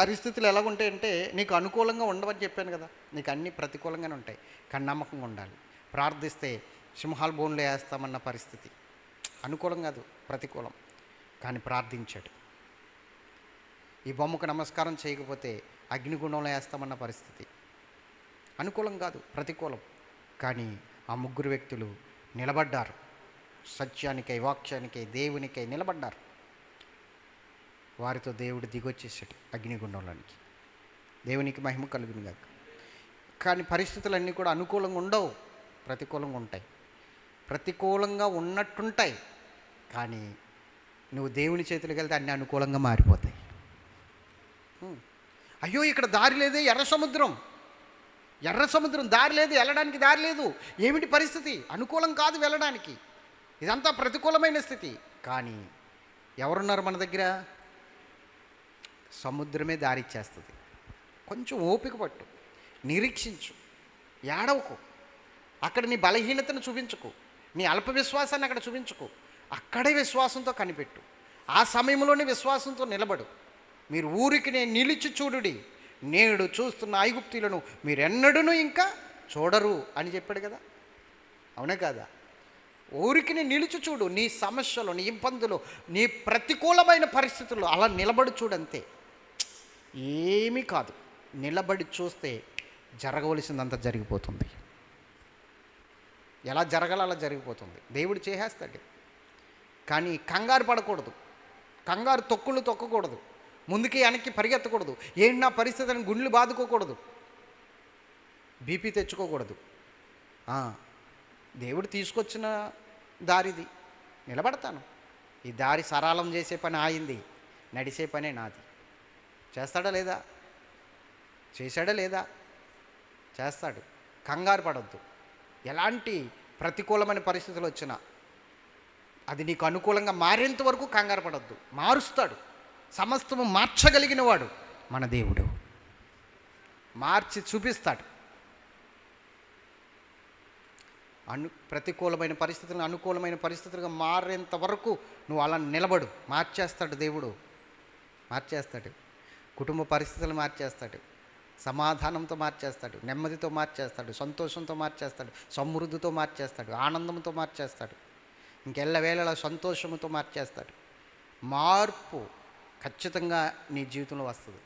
పరిస్థితులు ఎలాగుంటాయంటే నీకు అనుకూలంగా ఉండవని చెప్పాను కదా. నీకు అన్నీ ప్రతికూలంగానే ఉంటాయి. కానీ నమ్మకంగా ఉండాలి. ప్రార్థిస్తే సింహాల బోన్లో వేస్తామన్న పరిస్థితి. అనుకూలం కాదు ప్రతికూలం. కానీ ప్రార్థించాడు. ఈ బొమ్మకు నమస్కారం చేయకపోతే అగ్నిగుండంలో వేస్తామన్న పరిస్థితి. అనుకూలం కాదు ప్రతికూలం. కానీ ఆ ముగ్గురు వ్యక్తులు నిలబడ్డారు. సత్యానికై వాక్యానికై దేవునికై నిలబడ్డారు. వారితో దేవుడు దిగొచ్చేసాడు అగ్నిగుండంలోనికి. దేవునికి మహిమ కలుగును కాక కానీ పరిస్థితులన్నీ కూడా అనుకూలంగా ఉండవు ప్రతికూలంగా ఉంటాయి. ప్రతికూలంగా ఉన్నట్టుంటాయి కానీ నువ్వు దేవుని చేతులకు వెళ్తే అన్నీ అనుకూలంగా మారిపోతాయి. అయ్యో ఇక్కడ దారి లేదే ఎర్ర సముద్రం. ఎర్ర సముద్రం దారి లేదు వెళ్ళడానికి దారి లేదు. ఏమిటి పరిస్థితి? అనుకూలం కాదు వెళ్ళడానికి. ఇదంతా ప్రతికూలమైన స్థితి. కానీ ఎవరున్నారు మన దగ్గర? సముద్రమే దారిచ్చేస్తుంది. కొంచెం ఓపిక పట్టు నిరీక్షించు ఏడవకు. అక్కడ నీ బలహీనతను చూపించుకు నీ అల్ప విశ్వాసాన్ని అక్కడ చూపించుకు. అక్కడే విశ్వాసంతో కనిపెట్టు. ఆ సమయంలోనే విశ్వాసంతో నిలబడు. మీరు ఊరికి నేను నిలిచి చూడుడి. నేడు చూస్తున్న ఐగుప్తులను మీరెన్నడూ ఇంకా చూడరు అని చెప్పాడు కదా. అవునా కాదా? ఊరికి నీ నిలిచి చూడు నీ సమస్యలు నీ ఇబ్బందులు నీ ప్రతికూలమైన పరిస్థితులు అలా నిలబడి చూడంతే. ఏమీ కాదు. నిలబడి చూస్తే జరగవలసిందంతా జరిగిపోతుంది. ఎలా జరగాల అలా జరిగిపోతుంది. దేవుడు చేసేస్తాడు. కానీ కంగారు పడకూడదు. కంగారు తొక్కులు తొక్కకూడదు. ముందుకి వెనక్కి పరిగెత్తకూడదు. ఏంటి నా పరిస్థితిని గుండెలు బాదుకోకూడదు. బీపీ తెచ్చుకోకూడదు. దేవుడు తీసుకొచ్చిన దారిది. నిలబడతాను. ఈ దారి సరళం చేసే పని ఆయింది. నడిసే పనే నాది. చేస్తాడా లేదా? చేశాడా లేదా? చేస్తాడు. కంగారు పడద్దు. ఎలాంటి ప్రతికూలమైన పరిస్థితులు వచ్చినా అది నీకు అనుకూలంగా మారేంత వరకు కంగారు పడద్దు. మారుస్తాడు. సమస్తము మార్చగలిగిన వాడు మన దేవుడు. మార్చి చూపిస్తాడు. అను ప్రతికూలమైన పరిస్థితులను అనుకూలమైన పరిస్థితులుగా మారేంత వరకు నువ్వు అలా నిలబడు. మార్చేస్తాడు దేవుడు. మార్చేస్తాడు. కుటుంబ పరిస్థితులు మార్చేస్తాడు. సమాధానంతో మార్చేస్తాడు. నెమ్మదితో మార్చేస్తాడు. సంతోషంతో మార్చేస్తాడు. సమృద్ధితో మార్చేస్తాడు. ఆనందంతో మార్చేస్తాడు. ఇంకెల్లవేళలా సంతోషంతో మార్చేస్తాడు. మార్పు ఖచ్చితంగా నీ జీవితంలో వస్తుంది.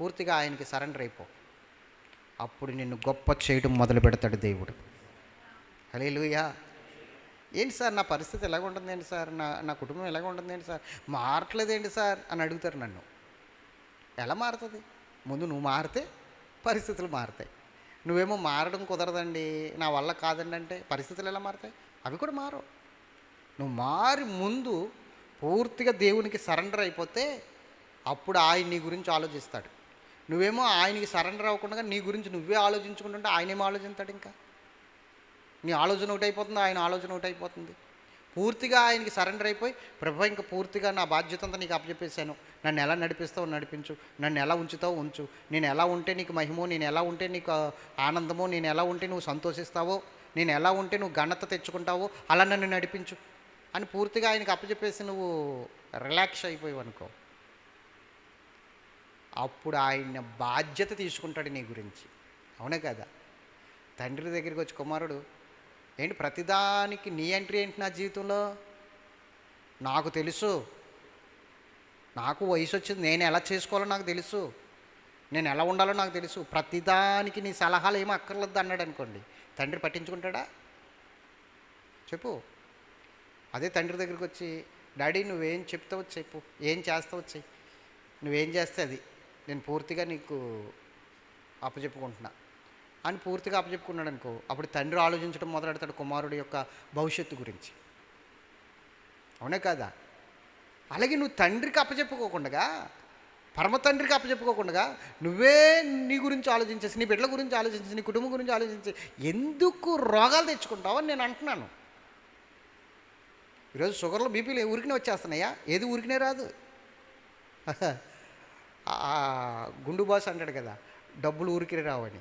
పూర్తిగా ఆయనకి సరెండర్ అయిపో. అప్పుడు నిన్ను గొప్ప చేయడం మొదలు పెడతాడు దేవుడు. హలేలుయా ఏంటి సార్ నా పరిస్థితి ఎలాగ ఉంటుంది ఏంటి సార్? నా నా కుటుంబం ఎలాగ ఉంటుంది ఏంటి సార్? మారట్లేదేంటి సార్? అని అడుగుతారు నన్ను. ఎలా మారుతుంది? ముందు నువ్వు మారితే పరిస్థితులు మారుతాయి. నువ్వేమో మారడం కుదరదండి నా వల్ల కాదండి అంటే పరిస్థితులు ఎలా మారుతాయి? అవి కూడా మారవు. నువ్వు మారి ముందు పూర్తిగా దేవునికి సరెండర్ అయిపోతే అప్పుడు ఆయన నీ గురించి ఆలోచిస్తాడు. నువ్వేమో ఆయనకి సరెండర్ అవ్వకుండా నీ గురించి నువ్వే ఆలోచించుకుంటుంటే ఆయనేమో ఆలోచిస్తాడు ఇంకా? నీ ఆలోచన ఒకటి అయిపోతుంది ఆయన ఆలోచన ఒకటి అయిపోతుంది పూర్తిగా ఆయనకి సరెండర్ అయిపోయి ప్రభు ఇంకా పూర్తిగా నా బాధ్యత అంతా నీకు అప్పచెప్పేశాను. నన్ను ఎలా నడిపిస్తావు నడిపించు. నన్ను ఎలా ఉంచుతావు ఉంచు. నేను ఎలా ఉంటే నీకు మహిమో నేను ఎలా ఉంటే నీకు ఆనందమో నేను ఎలా ఉంటే నువ్వు సంతోషిస్తావో నేను ఎలా ఉంటే నువ్వు ఘనత తెచ్చుకుంటావో అలా నన్ను నడిపించు. అని పూర్తిగా ఆయనకి అప్పచెప్పేసి నువ్వు రిలాక్స్ అయిపోయావు అనుకో. అప్పుడు ఆయన బాధ్యత తీసుకుంటాడు నీ గురించి. అవునే కదా? తండ్రి దగ్గరికి వచ్చి కుమారుడు ఏంటి ప్రతిదానికి నీ ఎంట్రీ ఏంటి నా జీవితంలో? నాకు తెలుసు. నాకు వయసు వచ్చింది. నేను ఎలా చేసుకోవాలో నాకు తెలుసు. నేను ఎలా ఉండాలో నాకు తెలుసు. ప్రతిదానికి నీ సలహాలు ఏమీ అక్కర్లేదు అన్నాడు అనుకోండి. తండ్రి పట్టించుకుంటాడా? చెప్పు. అదే తండ్రి దగ్గరికి వచ్చి డాడీ నువ్వేం చెప్తావు చెప్పు. ఏం చేస్తావు చెయ్యి నువ్వేం చేస్తే అది. నేను పూర్తిగా నీకు అప్పచెప్పుకుంటున్నా. అని పూర్తిగా అప్పచెప్పుకున్నాడు అనుకో అప్పుడు తండ్రి ఆలోచించడం మొదలెడతాడు కుమారుడి యొక్క భవిష్యత్తు గురించి. అవునే కాదా? అలాగే నువ్వు తండ్రికి అప్పచెప్పుకోకుండా పరమ తండ్రికి అప్పచెప్పుకోకుండా నువ్వే నీ గురించి ఆలోచించేసి నీ బిడ్డల గురించి ఆలోచించి నీ కుటుంబం గురించి ఆలోచించి ఎందుకు రోగాలు తెచ్చుకుంటావు అని నేను అంటున్నాను. ఈరోజు షుగర్లు బీపీలు ఉరికినే వచ్చేస్తున్నాయా? ఏది ఊరికినే రాదు. గుండు బాస్ అంటాడు కదా డబ్బులు ఊరికినే రావని.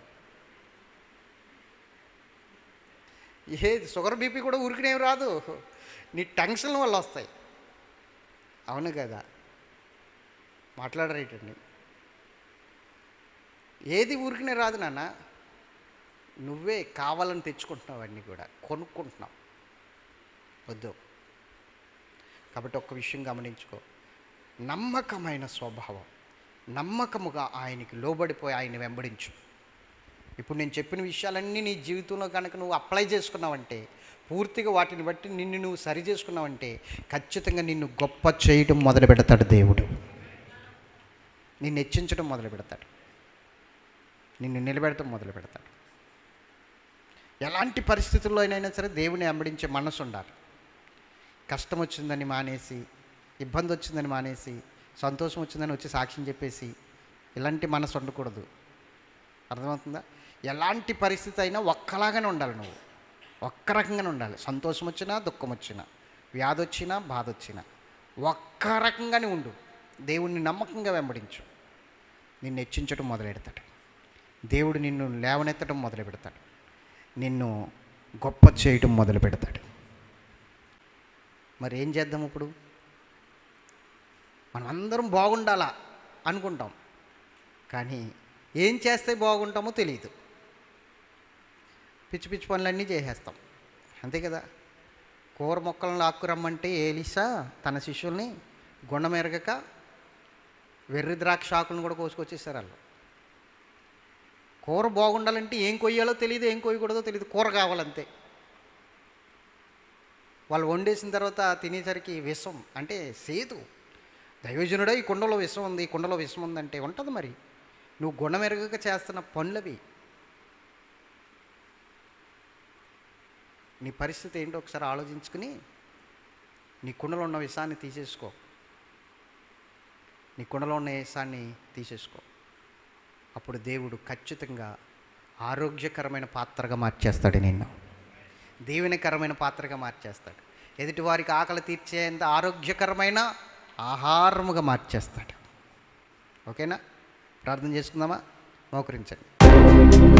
ఏది షుగర్ బీపీ కూడా ఉరికినేవి రాదు. నీ టెన్షన్ వల్ల వస్తాయి. అవును కదా. మాట్లాడరేటండి. ఏది ఊరికనే రాదు నాన్న. నువ్వే కావాలని తెచ్చుకుంటున్నావు అన్నీ కూడా. కొనుక్కుంటున్నావు. వద్దు. కాబట్టి ఒక్క విషయం గమనించుకో. నమ్మకమైన స్వభావం. నమ్మకముగా ఆయనకి లోబడిపోయి ఆయన వెంబడించు. ఇప్పుడు నేను చెప్పిన విషయాలన్నీ నీ జీవితంలో కనుక నువ్వు అప్లై చేసుకున్నావంటే పూర్తిగా వాటిని బట్టి నిన్ను నువ్వు సరి చేసుకున్నావంటే ఖచ్చితంగా నిన్ను గొప్ప చేయటం మొదలు పెడతాడు దేవుడు. నిన్ను హెచ్చించడం మొదలు పెడతాడు. నిన్ను నిలబెడటం మొదలు పెడతాడు. ఎలాంటి పరిస్థితుల్లో అయినా సరే దేవుని అంబడించే మనసు ఉండాలి. కష్టం వచ్చిందని మానేసి ఇబ్బంది వచ్చిందని మానేసి సంతోషం వచ్చిందని వచ్చి సాక్ష్యం చెప్పేసి ఇలాంటి మనసు ఉండకూడదు. అర్థమవుతుందా? ఎలాంటి పరిస్థితి అయినా ఒక్కలాగానే ఉండాలి నువ్వు. ఒక్క రకంగానే ఉండాలి. సంతోషం వచ్చినా దుఃఖం వచ్చినా వ్యాధి వచ్చినా బాధ వచ్చినా ఒక్క రకంగానే ఉండు. దేవుణ్ణి నమ్మకంగా వెంబడించు. నిన్ను హెచ్చించడం మొదలెడతాడు. దేవుడు నిన్ను లేవనెత్తడం మొదలు పెడతాడు నిన్ను గొప్ప చేయటం మొదలు పెడతాడు మరి ఏం చేద్దాం ఇప్పుడు? మనం అందరం బాగుండాలా అనుకుంటాం. కానీ ఏం చేస్తే బాగుంటామో తెలియదు పిచ్చి పిచ్చి పనులన్నీ చేసేస్తాం. అంతే కదా. కూర మొక్కలను లాక్కురమ్మంటే ఏలిసా తన శిష్యుల్ని గుండమెరగక వెర్రి ద్రాక్ష ఆకులను కూడా కోసుకొచ్చేసారు వాళ్ళు. కూర బాగుండాలంటే ఏం కొయ్యాలో తెలియదు ఏం కొయ్యకూడదో తెలియదు కూర కావాలంతే. వాళ్ళు వండేసిన తర్వాత తినేసరికి విషం అంటే సేతు దైవజనుడే ఈ కుండలో విషం ఉంది ఈ కుండలో విషం ఉందంటే ఉంటుంది మరి. నువ్వు గుణమెరగక చేస్తున్న పనులవి. నీ పరిస్థితి ఏంటో ఒకసారి ఆలోచించుకుని నీ కుండలో ఉన్న విషాన్ని తీసేసుకో. నీ కుండలో ఉన్న విషాన్ని తీసేసుకో. అప్పుడు దేవుడు ఖచ్చితంగా ఆరోగ్యకరమైన పాత్రగా మార్చేస్తాడు నిన్ను. దీవెనకరమైన పాత్రగా మార్చేస్తాడు. ఎదుటి వారికి ఆకలి తీర్చేంత ఆరోగ్యకరమైన ఆహారముగా మార్చేస్తాడు. ఓకేనా? ప్రార్థన చేసుకుందామా? మోకరించండి.